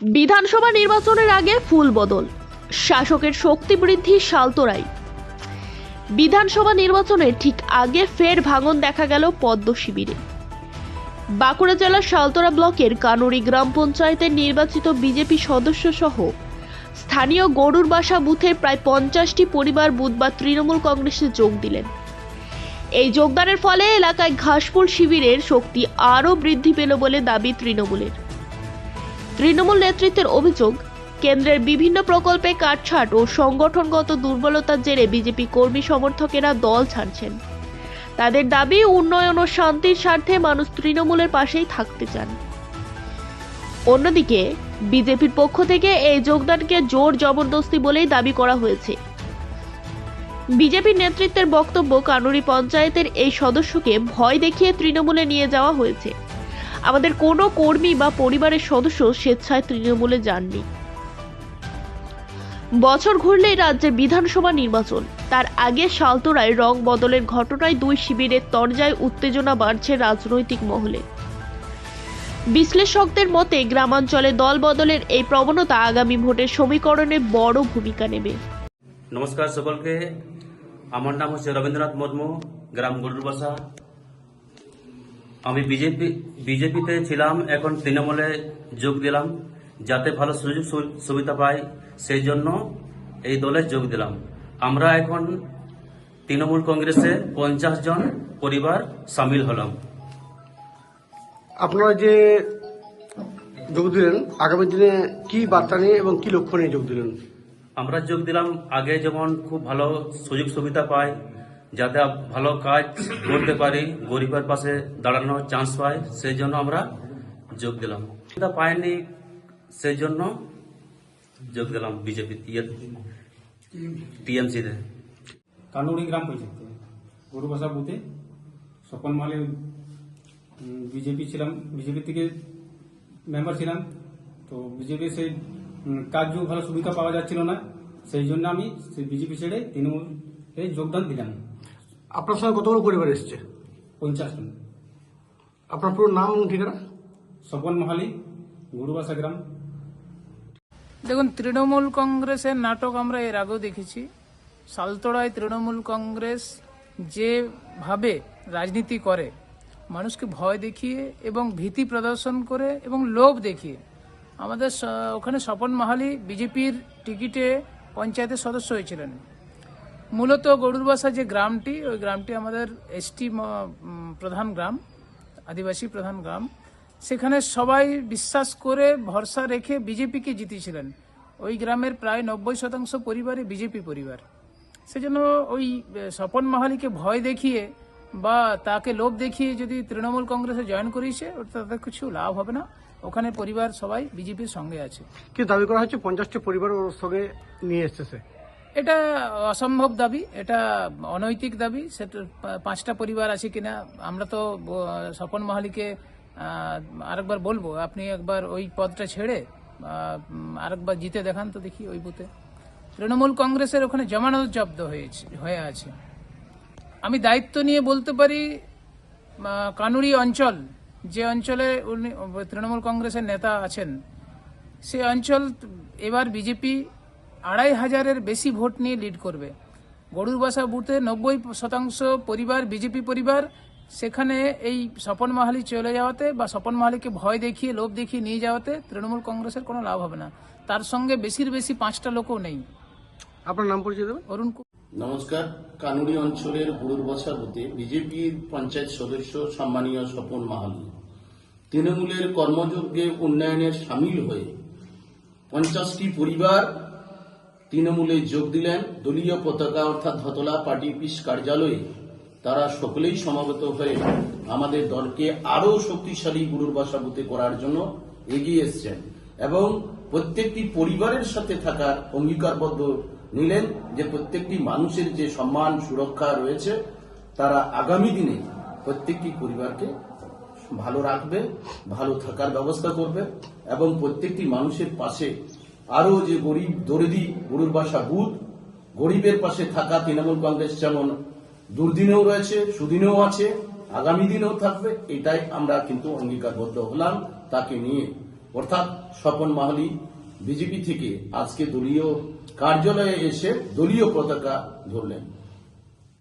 বিধানসভা নির্বাচনের আগে ফুল বদল। শাসকের শক্তি বৃদ্ধি সালতোরাই বিধানসভা নির্বাচনের ঠিক আগে ফের ভাঙন দেখা গেল পদ্ম শিবিরে। বাঁকুড়া জেলার সালতোরা ব্লকের কানুরি গ্রাম পঞ্চায়েতের নির্বাচিত বিজেপি সদস্য সহ স্থানীয় গরুর বাসা বুথের প্রায় পঞ্চাশটি পরিবার বুধবার তৃণমূল কংগ্রেসে যোগ দিলেন। এই যোগদানের ফলে এলাকায় ঘাসফুল শিবিরের শক্তি আরও বৃদ্ধি পেল বলে দাবি তৃণমূলের। তৃণমূল নেতৃত্বের অভিযোগ, কেন্দ্রের বিভিন্ন প্রকল্পে কাটছাট ও সংগঠনগত দুর্বলতার জেরে বিজেপি কর্মী সমর্থকেরা দল ছাড়ছেন। তাদের দাবি, উন্নয়ন ও শান্তির স্বার্থে মানুষ তৃণমূলের পাশেই থাকতে চান। অন্যদিকে, বিজেপির পক্ষ থেকে এই যোগদানকে জোর জবরদস্তি বলেই দাবি করা হয়েছে। বিজেপির নেতৃত্বের বক্তব্য কানুরি পঞ্চায়েতের এই সদস্যকে ভয় দেখিয়ে তৃণমূলে নিয়ে যাওয়া হয়েছে। আমাদের কোনো কর্মী বা পরিবারের সদস্য স্বেচ্ছায় তৃণমূলে যাননি। বছর ঘুরলেই রাজ্যে বিধানসভা নির্বাচন। তার আগে সালতোরায় রং বদলের ঘটনায় দুই শিবিরের তরজায় উত্তেজনা বাড়ছে রাজনৈতিক মহলে। বিশ্লেষকদের মতে, গ্রামাঞ্চলে দল বদলের এই প্রবণতা আগামী ভোটের সমীকরণে বড় ভূমিকা নেবে। নমস্কার সকলকে। আমার নাম হচ্ছে রবীন্দ্রনাথ মুর্মু, গ্রাম গরুরবাসা আমি বিজেপি বিজেপিতে ছিলাম এখন তৃণমূলে যোগ দিলাম যাতে ভালো সুযোগ সুবিধা পাই সেই জন্য এই দলে যোগ দিলাম। আমরা এখন তৃণমূল কংগ্রেসে পঞ্চাশ জন পরিবার সামিল হলাম। আপনারা যে যোগ দিলেন আগামী দিনে কি বার্তা নিয়ে এবং কি লক্ষ্য নিয়ে যোগ দিলেন? আমরা যোগ দিলাম আগে যেমন খুব ভালো সুযোগ সুবিধা পাই যাতে ভালো কাজ করতে পারি, গরিবের পাশে দাঁড়ানোর চান্স পাই সেই জন্য আমরা যোগ দিলাম। পাইনি সেই জন্য যোগ দিলাম বিজেপি টিএমসিতে কানুড়ি গ্রাম পঞ্চায়েতে। গরুবাসা বুথে স্বপন মালে বিজেপি ছিলাম। বিজেপি থেকে মেম্বার ছিলাম। তো বিজেপি সেই কাজ ভালো সুবিধা পাওয়া যাচ্ছিল না। সেই জন্য আমি সেই বিজেপি ছেড়ে তৃণমূলে যোগদান দিলাম। আপনার সঙ্গে কতগুলো পরিবার এসছে? পঞ্চাশ জন। আপনার পুরো নাম এবং ঠিকানা? স্বপন মহালি গরুবাসা গ্রাম। দেখুন তৃণমূল কংগ্রেসের নাটক আমরা এর আগেও দেখেছি। সালতোড়ায় তৃণমূল কংগ্রেস যেভাবে রাজনীতি করে মানুষকে ভয় দেখিয়ে এবং ভীতি প্রদর্শন করে এবং লোভ দেখিয়ে আমাদের ওখানে স্বপন মাহালি বিজেপির টিকিটে পঞ্চায়েতের সদস্য হয়েছিলেন। মূলত গরুরবাসা যে গ্রামটি, ওই গ্রামটি আমাদের এসটি প্রধান গ্রাম, আদিবাসী প্রধান গ্রাম। সেখানে সবাই বিশ্বাস করে ভরসা রেখে বিজেপিকে জিতেছিলেন। ওই গ্রামের প্রায় নব্বই শতাংশ পরিবারে বিজেপি পরিবার। সেজন্য ওই স্বপন মাহালিকে ভয় দেখিয়ে বা তাকে লোভ দেখিয়ে যদি তৃণমূল কংগ্রেসে জয়েন করিয়েছে, ওটা তাদের কিছু লাভ হবে না। ওখানে পরিবার সবাই বিজেপির সঙ্গে আছে। কি দাবি করা হচ্ছে পঞ্চাশটি পরিবার ওর সঙ্গে নিয়ে এসেছে। এটা অসম্ভব দাবি, এটা অনৈতিক দাবি, সেটা পাঁচটা পরিবার আছে কিনা, আমরা তো স্বপন মহালিকে আরেকবার বলব, আপনি একবার ওই পদটা ছেড়ে আরেকবার জিতে দেখান তো দেখি ওই বুথে। তৃণমূল কংগ্রেসের ওখানে জমানত জব্দ হয়েছে, হয়ে আছে। আমি দায়িত্ব নিয়ে বলতে পারি কানুরি অঞ্চল, যে অঞ্চলে উনি, তৃণমূল কংগ্রেসের নেতা আছেন, সে অঞ্চল এবার বিজেপি আড়াই হাজারের বেশি ভোট নিয়ে লিড করবে। গরুর বাসা বুথে নব্বই শতাংশ পরিবার বিজেপি পরিবার সেখানে এই স্বপন মাহালি চলে যাওয়াতে বা স্বপন মাহালিকে ভয় দেখিয়ে লোভ দেখিয়ে নিয়ে যাওয়াতে তৃণমূল কংগ্রেসের কোনো লাভ হবে না। তার সঙ্গে বেশির বেশি পাঁচটা লোকও নেই। আপনার নাম পরিচয় দেবেন? অরুণ নমস্কার। কানুড়ি অঞ্চলের গুরুর বসা বুথে বিজেপির পঞ্চায়েত সদস্য সম্মানীয় স্বপন মাহালি। তৃণমূলের কর্মযজ্ঞে উন্নয়নের সামিল হয়ে পঞ্চাশটি পরিবার তৃণমূলে যোগ দিলেন দলীয় পতাকা অর্থাৎ ধতলা পার্টি পিস কার্যালয়ে। তারা সকলেই সমাবেত হয়ে আমাদের দলকে আরও শক্তিশালী গুরুর বাসা বুথে করার জন্য এগিয়ে এসছেন এবং প্রত্যেকটি পরিবারের সাথে থাকার অঙ্গীকারবদ্ধ নিলেন যে প্রত্যেকটি মানুষের যে সম্মান, সুরক্ষা রয়েছে, তারা আগামী দিনে প্রত্যেকটি পরিবারকে ভালো রাখবে, ভালো থাকার ব্যবস্থা করবে এবং প্রত্যেকটি মানুষের পাশে আরও যে গরিব, দরিদি গরুর বাসা বুধ, গরিবের পাশে থাকা তৃণমূল কংগ্রেস যেমন দুর্দিনেও রয়েছে, সুদিনেও আছে, আগামী দিনেও থাকবে, এটাই আমরা কিন্তু অঙ্গীকারবদ্ধ হলাম তাকে নিয়ে। অর্থাৎ স্বপন মাহালি, বিজেপি থেকে আজকে দলীয় কার্যালয়ে এসে দলীয় পতাকা ধরলেন।